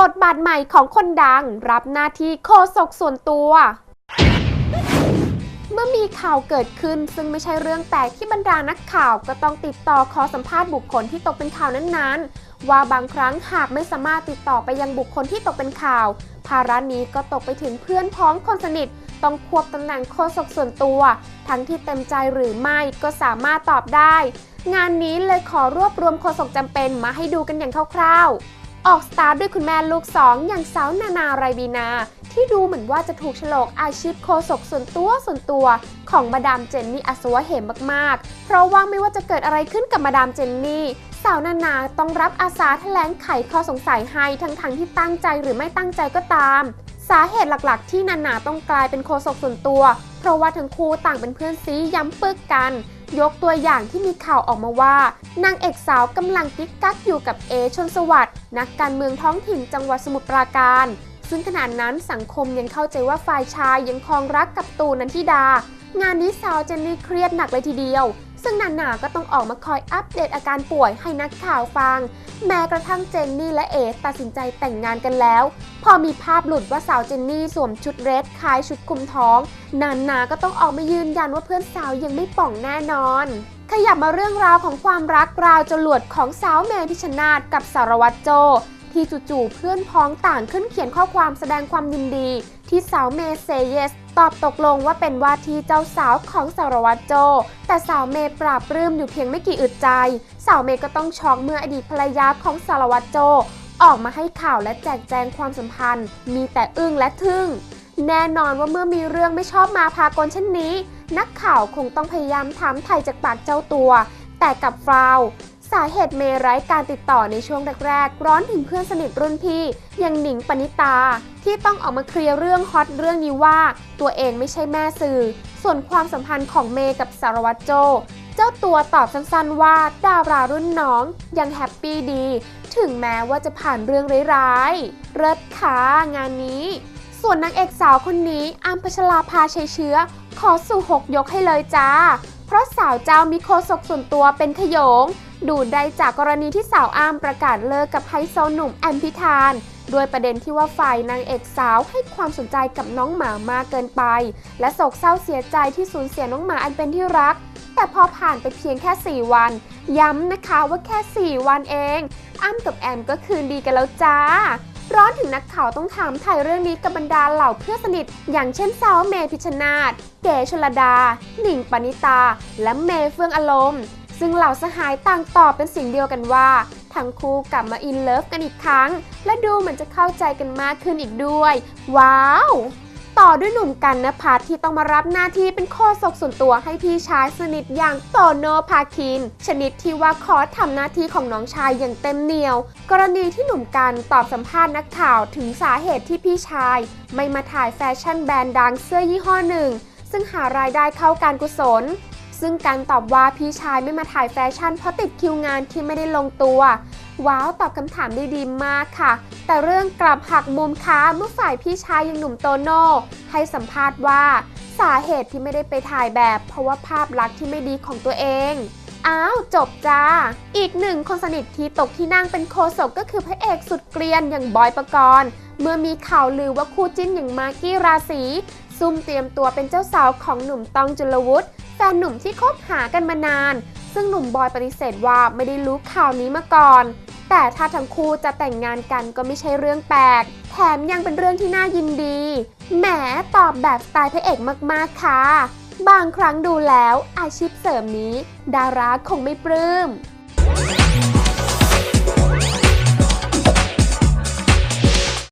บทบาทใหม่ของคนดังรับหน้าที่โฆษกส่วนตัว เมื่อมีข่าวเกิดขึ้นซึ่งไม่ใช่เรื่องแปลกที่บรรดานักข่าวก็ต้องติดต่อขอสัมภาษณ์บุคคลที่ตกเป็นข่าวนั้นๆ ว่าบางครั้งหากไม่สามารถติดต่อไปยังบุคคลที่ตกเป็นข่าว ภาระนี้ก็ตกไปถึงเพื่อนพ้องคนสนิทต้องควบตำแหน่งโฆษกส่วนตัว ทั้งที่เต็มใจหรือไม่ก็สามารถตอบได้ งานนี้เลยขอรวบรวมโฆษกจำเป็นมาให้ดูกันอย่างคร่าวๆ ออกสตาร์ทด้วยคุณแม่ลูกสองอย่างสาวนานาไรบีนา ที่ดูเหมือนว่าจะถูกฉลกอาชีพโฆษกส่วนตัวส่วนตัว ของมาดามเจนนี่อัศวะเหมมากๆ เพราะว่าไม่ว่าจะเกิดอะไรขึ้นกับมาดามเจนนี่สาวนานาต้องรับอาสาแถลงไขข้อสงสัยให้ทั้งๆที่ตั้งใจหรือไม่ตั้งใจก็ตาม สาเหตุหลักๆ ที่นานาต้องกลายเป็นโฆษกส่วนตัว เพราะว่าทั้งคู่ต่างเป็นเพื่อนซีย้ำปึกกัน ยกตัวอย่างที่มีข่าวออกมาว่า นางเอกสาวกำลังกิ๊กกักอยู่กับเอชนสวัสด์นักการเมืองท้องถิ่นจังหวัดสมุทรปราการ ซึ่งขณะนั้นสังคมยังเข้าใจว่าฝ่ายชายยังคลองรักกับตูนันทิดา งานนี้สาวเจนนี่เครียดหนักเลยทีเดียว ซึ่งนานาก็ต้องออกมาคอยอัปเดตอาการป่วยให้นักข่าวฟัง แม้กระทั่งเจนนี่และเอตัดสินใจแต่งงานกันแล้ว พอมีภาพหลุดว่าสาวเจนนี่สวมชุดเรดคล้ายชุดคุมท้อง นานาก็ต้องออกมายืนยันว่าเพื่อนสาวยังไม่ป่องแน่นอน ขยับมาเรื่องราวของความรักราวจรวดของสาวเมพิชชนาธกับสารวัตรโจ ที่จู่ๆเพื่อนพ้องต่างขึ้นเขียนข้อความแสดงความยินดี ที่สาวเมย์เซเยสตอบตกลงว่าเป็นว่าที่เจ้าสาวของสารวัตรโจ แต่สาวเมย์ปราบปลื้มอยู่เพียงไม่กี่อึดใจ สาวเมย์ก็ต้องช็อกเมื่ออดีตภรรยาของสารวัตรโจ ออกมาให้ข่าวและแจกแจงความสัมพันธ์ มีแต่อึ้งและทึ่ง แน่นอนว่าเมื่อมีเรื่องไม่ชอบมาพากลเช่นนี้ นักข่าวคงต้องพยายามถามไทยจากปากเจ้าตัว แต่กับฟราว สาเหตุเมย์ไร้การติดต่อในช่วงแรกๆ ร้อนถึงเพื่อนสนิทรุ่นพี่อย่างหนิงปณิตา ที่ต้องออกมาเคลียร์เรื่องฮอตเรื่องนี้ว่า ตัวเองไม่ใช่แม่สื่อ ส่วนความสัมพันธ์ของเมย์กับสารวัตรโจ เจ้าตัวตอบสั้นๆว่าดารารุ่นน้องยังแฮปปี้ดี ถึงแม้ว่าจะผ่านเรื่องร้ายๆเลิศค่ะงานนี้ส่วนนางเอกสาวคนนี้อัมพชลาภาชัยเชื้อ ขอสู่หกยกให้เลยจ้า เพราะสาวเจ้ามีโคศกส่วนตัวเป็นขยง ดูได้จากกรณีที่สาวอ้ามประกาศเลิกกับไฮโซหนุ่มแอมพิธานด้วยประเด็นที่ว่าฝ่ายนางเอกสาวให้ความสนใจกับน้องหมามากเกินไป และโศกเศร้าเสียใจที่สูญเสียน้องหมาอันเป็นที่รัก แต่พอผ่านไปเพียงแค่ 4 วัน ย้ำนะคะว่าแค่ 4 วันเอง อ้ำกับแอมก็คืนดีกันแล้วจ้า ร้อนถึงนักข่าวต้องถามไทยเรื่องนี้กับบรรดาเหล่าเพื่อนสนิท อย่างเช่นสาวเมพิชชนาธเก๋ชลดา หนิงปณิตา และเมเฟื่องอารมณ์ ซึ่งเหล่าสหายต่างตอบเป็นสิ่งเดียวกันว่า ทั้งคู่กลับมาอินเลิฟกันอีกครั้ง และดูเหมือนจะเข้าใจกันมากขึ้นอีกด้วย ว้าว ต่อด้วยหนุ่มกันนภัทรที่ต้องมารับหน้าที่เป็นโฆษกส่วนตัวให้พี่ชายสนิทอย่างโตโนภาคิน ชนิดที่ว่าขอทำหน้าที่ของน้องชายอย่างเต็มเหนียว กรณีที่หนุ่มกันตอบสัมภาษณ์นักข่าวถึงสาเหตุที่พี่ชาย ไม่มาถ่ายแฟชั่นแบรนด์ดังเสื้อยี่ห้อหนึ่งซึ่งหารายได้เข้าการกุศล ซึ่งการตอบว่าพี่ชายไม่มาถ่ายแฟชั่นเพราะติดคิวงานที่ไม่ได้ลงตัว ว้าวตอบคำถามได้ดีมากค่ะ แต่เรื่องกลับหักมุมค้าเมื่อฝ่ายพี่ชายยังหนุ่มโตโน่ให้สัมภาษณ์ว่า สาเหตุที่ไม่ได้ไปถ่ายแบบ เพราะว่าภาพลักษณ์ที่ไม่ดีของตัวเองอ้าว จบจ้า อีกหนึ่งคนสนิทที่ตกที่นั่งเป็นโคศกก็คือพระเอกสุดเกรียนอย่างบอยปกรณ์ เมื่อมีข่าวลือว่าคู่จิ้นอย่างมากกี้ราศี ซุ่มเตรียมตัวเป็นเจ้าสาวของหนุ่มตองจุลวุฒิแฟนหนุ่มที่คบหากันมานาน ซึ่งหนุ่มบอยปฏิเสธว่าไม่ได้รู้ข่าวนี้มาก่อน แต่ถ้าทั้งคู่จะแต่งงานกันก็ไม่ใช่เรื่องแปลก แถมยังเป็นเรื่องที่น่ายินดี แหมตอบแบบสไตล์พระเอกมากๆ ค่ะ บางครั้งดูแล้วอาชีพเสริมนี้ ดาราคงไม่ปลื้ม